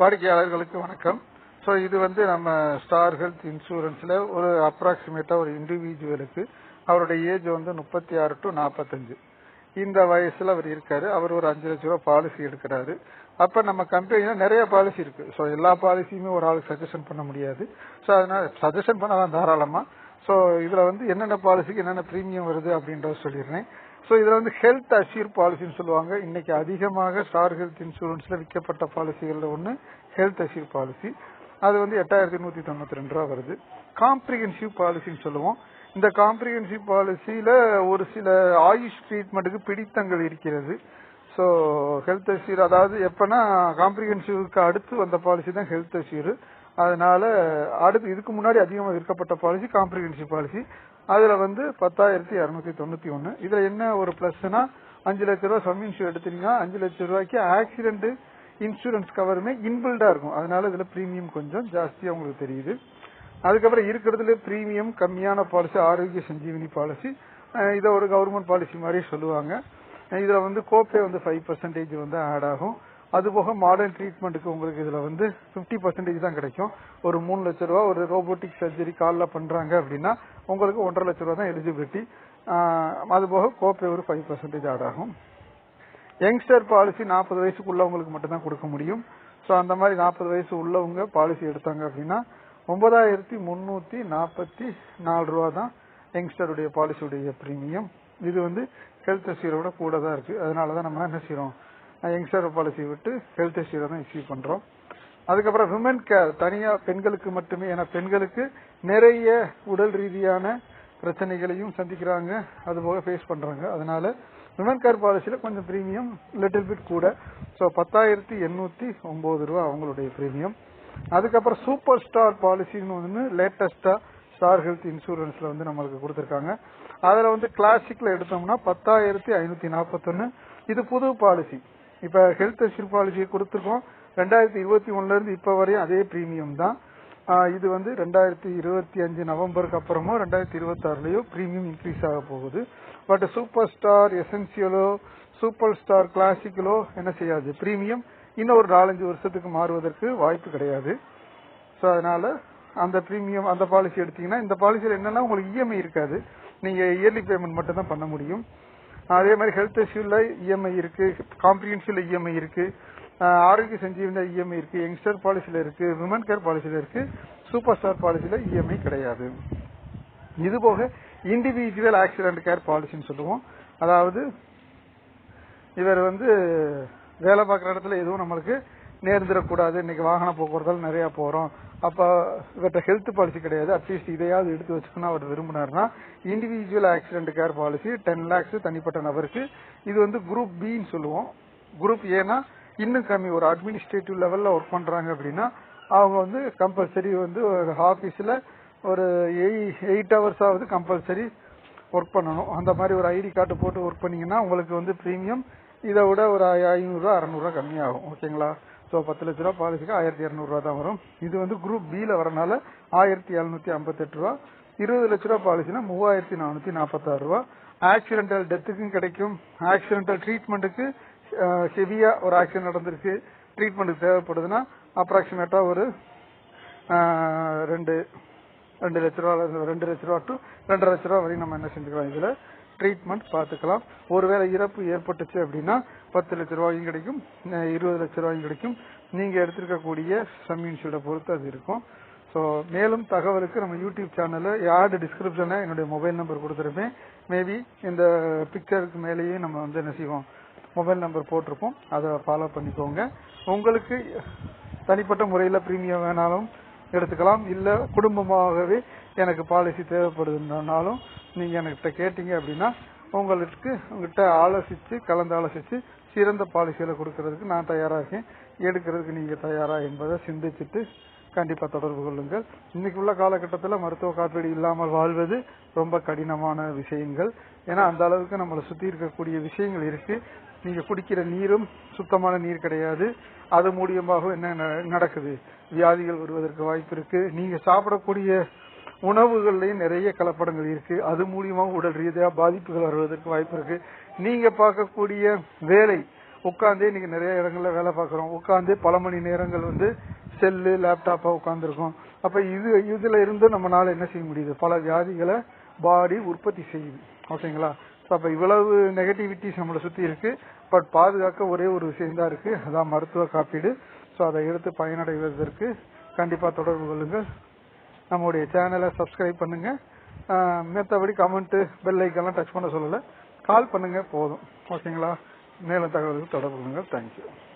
வாடிக்கையாளர்களுக்கு வணக்கம். ஸோ இது வந்து நம்ம ஸ்டார் ஹெல்த் இன்சூரன்ஸில் ஒரு அப்ராக்சிமேட்டாக ஒரு இண்டிவிஜுவலுக்கு அவருடைய ஏஜ் வந்து முப்பத்தி ஆறு டு நாற்பத்தஞ்சு இந்த வயசில் அவர் இருக்காரு. அவர் ஒரு அஞ்சு லட்ச ரூபா பாலிசி எடுக்கிறாரு. அப்போ நம்ம கம்பெனியில் நிறைய பாலிசி இருக்கு. ஸோ எல்லா பாலிசியுமே ஒரு ஆளுக்கு சஜஷன் பண்ண முடியாது. ஸோ அதனால சஜஷன் பண்ணலாம் தாராளமாக ஸோ இதில் வந்து என்னென்ன பாலிசிக்கு என்னென்ன ப்ரீமியம் வருது அப்படின்றத சொல்லிடுறேன். ஸோ இதில் வந்து ஹெல்த் அஷ்யூர் பாலிசின்னு சொல்லுவாங்க. இன்னைக்கு அதிகமாக ஸ்டார் ஹெல்த் இன்சூரன்ஸில் விற்கப்பட்ட பாலிசிகளில் ஒன்று ஹெல்த் அஷ்யூர் பாலிசி அது வந்து எட்டாயிரத்தி நூற்றி தொண்ணூற்றி ரெண்டு ரூபா வருது. காம்ப்ரிஹென்சிவ் பாலிசின்னு சொல்லுவோம். இந்த காம்ப்ரிஹென்சிவ் பாலிசியில் ஒரு சில ஆயுஷ் ட்ரீட்மெண்ட்டுக்கு பிடித்தங்கள் இருக்கிறது. ஸோ ஹெல்த் அஷ்யூர் அதாவது எப்போனா காம்ப்ரிஹென்சிவ்க்கு அடுத்து வந்த பாலிசி தான் ஹெல்த் அஷ்யூர் அதனால அடுத்து இதுக்கு முன்னாடி அதிகமாக விற்கப்பட்ட பாலிசி காம்ப்ரிஹென்சிவ் பாலிசி அதுல வந்து பத்தாயிரத்தி இருநூத்தி தொண்ணூத்தி ஒன்னு இதுல என்ன ஒரு பிளஸ்னா அஞ்சு லட்ச ரூபாய் சம் இன்சூர் எடுத்தீங்கன்னா அஞ்சு லட்ச ரூபாய்க்கு ஆக்சிடென்ட் இன்சூரன்ஸ் கவருமே இன்பில்டா இருக்கும். அதனால இதுல பிரீமியம் கொஞ்சம் ஜாஸ்தியா உங்களுக்கு தெரியுது. அதுக்கப்புறம் இருக்கிறதுல பிரீமியம் கம்மியான பாலிசி ஆரோக்கிய சஞ்சீவினி பாலிசி இதை ஒரு கவர்மெண்ட் பாலிசி மாதிரி சொல்லுவாங்க. இதுல வந்து கோப்பே வந்து ஃபைவ் பர்சன்டேஜ் வந்து ஆட் ஆகும். அது போக மாடர்ன் ட்ரீட்மெண்ட்டுக்கு உங்களுக்கு இதில் வந்து ஃபிஃப்டி பர்சன்டேஜ் தான் கிடைக்கும். ஒரு மூணு லட்ச ரூபா ஒரு ரோபோட்டிக் சர்ஜரி காலில் பண்ணுறாங்க அப்படின்னா உங்களுக்கு ஒன்றரை லட்ச ரூபா தான் எலிஜிபிலிட்டி அது போக கோப்பே ஒரு ஃபைவ் பர்சன்டேஜ் ஆட் ஆகும். யங்ஸ்டர் பாலிசி நாற்பது வயசுக்குள்ளவங்களுக்கு மட்டும்தான் கொடுக்க முடியும். ஸோ அந்த மாதிரி நாற்பது வயசு உள்ளவங்க பாலிசி எடுத்தாங்க அப்படின்னா ஒன்பதாயிரத்தி முந்நூற்றி நாற்பத்தி நாலு ரூபா தான் யங்ஸ்டருடைய பாலிசியுடைய ப்ரீமியம் இது வந்து ஹெல்த் அஷ்யூரோட கூட தான் இருக்குது அதனால தான் நம்ம என்ன செய்கிறோம் யங்ஸ்டர் பாலிசி விட்டு ஹெல்த் அஷ்யூரை தான் இஷ்யூ பண்றோம். அதுக்கப்புறம் விமன் கேர் தனியா பெண்களுக்கு மட்டுமே ஏன்னா பெண்களுக்கு நிறைய உடல் ரீதியான பிரச்சனைகளையும் சந்திக்கிறாங்க. அது போக ஃபேஸ் பண்றாங்க. அதனால விமன் கேர் பாலிசியில கொஞ்சம் ப்ரீமியம் லிட்டில் பிட் கூட. ஸோ பத்தாயிரத்தி எண்ணூத்தி ஒன்பது ரூபா அவங்களுடைய ப்ரீமியம் அதுக்கப்புறம் சூப்பர் ஸ்டார் பாலிசின்னு ஒன்று லேட்டஸ்டா ஸ்டார் ஹெல்த் இன்சூரன்ஸ்ல வந்து நம்மளுக்கு கொடுத்துருக்காங்க. அதுல வந்து கிளாசிக்ல எடுத்தோம்னா பத்தாயிரத்தி ஐநூத்தி நாற்பத்தொன்று இது புது பாலிசி இப்ப ஹெல்த் அஷ்யூர் பாலிசி கொடுத்துருக்கோம். ரெண்டாயிரத்தி இருபத்தி ஒண்ணுல இருந்து இப்ப வரையும் அதே பிரீமியம் தான். இது வந்து ரெண்டாயிரத்தி இருபத்தி அஞ்சு நவம்பருக்கு அப்புறமோ ரெண்டாயிரத்தி இருபத்தி ஆறுலயோ பிரீமியம் இன்க்ரீஸ் ஆக போகுது. பட் சூப்பர் ஸ்டார் எசென்சியலோ சூப்பர் ஸ்டார் கிளாசிக்கலோ என்ன செய்யாது? பிரீமியம் இன்னும் ஒரு நாலஞ்சு வருஷத்துக்கு மாறுவதற்கு வாய்ப்பு கிடையாது. ஸோ அதனால அந்த பிரீமியம் அந்த பாலிசி எடுத்தீங்கன்னா இந்த பாலிசியில் என்னன்னா உங்களுக்கு இஎம்ஐ இருக்காது. நீங்க இயர்லி பேமெண்ட் மட்டும் தான் பண்ண முடியும். அதே மாதிரி ஹெல்த் இஷ்யூவில் இஎம்ஐ இருக்குது காம்ப்ரிஹென்சிவ்ல இஎம்ஐ இருக்குது ஆரோக்கிய சஞ்சீவன இஎம்ஐ இருக்குது யங்ஸ்டர் பாலிசியில் இருக்குது விமன் கேர் பாலிசியில் இருக்குது சூப்பர் ஸ்டார் பாலிசியில் இஎம்ஐ கிடையாது. இது போக இண்டிவிஜுவல் ஆக்சிடென்ட் கேர் பாலிசின்னு சொல்லுவோம். அதாவது இவர் வந்து வேலை பார்க்குற இடத்துல எதுவும் நம்மளுக்கு நேர்ந்துடக்கூடாது. இன்னைக்கு வாகன போக்குவரத்தால் நிறைய போறோம். அப்ப இவர்கிட்ட ஹெல்த் பாலிசி கிடையாது. அட்லீஸ்ட் இதையாவது எடுத்து வச்சுக்கணும் அவர் விரும்பினார்னா individual accident care policy ten lakhs தனிப்பட்ட நபருக்கு. இது வந்து குரூப் பின்னு சொல்லுவோம். குரூப் ஏன்னா இன்னும் கம்மி ஒரு அட்மினிஸ்ட்ரேட்டிவ் லெவல்ல ஒர்க் பண்றாங்க அப்படின்னா அவங்க வந்து கம்பல்சரி வந்து ஒரு ஆபீஸ்ல ஒரு எயிட் ஹவர்ஸ் கம்பல்சரி ஒர்க் பண்ணணும். அந்த மாதிரி ஒரு ஐடி கார்டு போட்டு ஒர்க் பண்ணீங்கன்னா உங்களுக்கு வந்து பிரீமியம் இதை விட ஒரு ஐநூறுரூவா அறநூறுவா கம்மியாகும். ஓகேங்களா ஸோ பத்து லட்ச ரூபா பாலிசிக்கு ஆயிரத்தி இரநூறுவா தான் வரும். இது வந்து குரூப் பியில் வரனால ஆயிரத்தி எழுநூத்தி ஐம்பத்தெட்டு ரூபா. இருபது லட்ச ரூபா பாலிசினா மூவாயிரத்தி நானூத்தி நாற்பத்தாறு ரூபா. ஆக்சிடென்டல் டெத்துக்கும் கிடைக்கும். ஆக்சிடென்டல் ட்ரீட்மெண்ட்டுக்கு ஹெவியா ஒரு ஆக்சிடென்ட் நடந்திருக்கு ட்ரீட்மெண்ட்டுக்கு தேவைப்படுதுன்னா அப்ராக்சிமேட்டா ஒரு ரெண்டு ரெண்டு லட்ச ரூபா ரெண்டு லட்ச ரூபா டு ரெண்டரை லட்ச ரூபா வரையும் நம்ம என்ன செஞ்சுக்கலாம் இதுல? ட்ரீட்மெண்ட் பார்த்துக்கலாம். ஒருவேளை இறப்பு ஏற்பட்டுச்சு அப்படின்னா பத்து லட்ச ரூபாயும் கிடைக்கும் இருபது லட்ச ரூபாயும் கிடைக்கும். நீங்க எடுத்திருக்கக்கூடிய சம் இன்சூரை பொறுத்து அது இருக்கும். ஸோ மேலும் தகவலுக்கு நம்ம யூடியூப் சேனலில் யார்டு டிஸ்கிரிப்ஷனில் என்னுடைய மொபைல் நம்பர் கொடுத்துருப்பேன். மேபி இந்த பிக்சருக்கு மேலேயே நம்ம வந்து என்ன செய்வோம்? மொபைல் நம்பர் போட்டிருப்போம். அதை ஃபாலோ பண்ணிக்கோங்க. உங்களுக்கு தனிப்பட்ட முறையில் ப்ரீமியம் வேணாலும் எடுத்துக்கலாம். இல்லை குடும்பமாகவே எனக்கு பாலிசி தேவைப்படுதுனாலும் நீங்க என்கிட்ட கேட்டீங்க அப்படின்னா உங்களுக்கு உங்ககிட்ட ஆலோசிச்சு கலந்து ஆலோசிச்சு சிறந்த பாலிசிகளை கொடுக்கறதுக்கு நான் தயாரா இருக்கேன் எடுக்கிறதுக்கு நீங்க தயாரா என்பதை சிந்திச்சுட்டு கண்டிப்பா தொடர்பு கொள்ளுங்கள். இன்னைக்கு உள்ள காலகட்டத்தில் மருத்துவ காப்பீடு இல்லாமல் வாழ்வது ரொம்ப கடினமான விஷயங்கள். ஏன்னா அந்த அளவுக்கு நம்மளை சுத்தி இருக்கக்கூடிய விஷயங்கள் இருக்கு. நீங்க குடிக்கிற நீரும் சுத்தமான நீர் கிடையாது. அது மூலியமாக என்ன நடக்குது? வியாதிகள் வருவதற்கு வாய்ப்பு இருக்கு. நீங்க சாப்பிடக்கூடிய உணவுகள்லயும் நிறைய கலப்படங்கள் இருக்கு. அது மூலியமா உடல் ரீதியா பாதிப்புகள் வருவதற்கு வாய்ப்பு இருக்கு. நீங்க பார்க்கக்கூடிய வேலை உட்காந்தே இன்னைக்கு நிறைய இடங்கள்ல வேலை பார்க்குறோம். உட்காந்தே பல மணி நேரங்கள் வந்து செல்லு லேப்டாப்பா உட்காந்துருக்கோம் அப்ப இது இதுல இருந்து நம்மளால என்ன செய்ய முடியுது? பல வியாதிகளை பாடி உற்பத்தி செய்யுது ஓகேங்களா? ஸோ அப்ப இவ்வளவு நெகட்டிவிட்டிஸ் நம்மளை சுத்தி இருக்கு. பட் பாதுகாக்க ஒரே ஒரு விஷயம் தான் இருக்கு. அதான் மருத்துவ காப்பீடு. ஸோ அதை எடுத்து பயனடைவதற்கு கண்டிப்பா தொடர்பு கொள்ளுங்கள். நம்முடைய சேனலை சப்ஸ்கிரைப் பண்ணுங்க. ஆஹ் கமெண்ட்டு கமெண்ட் பெல் ஐக்கெல்லாம் டச் பண்ண சொல்லலை. கால் பண்ணுங்க போதும். ஓகேங்களா மேலும் தகவல்கள் தொடர்பு கொள்ளுங்கள். தேங்க்யூ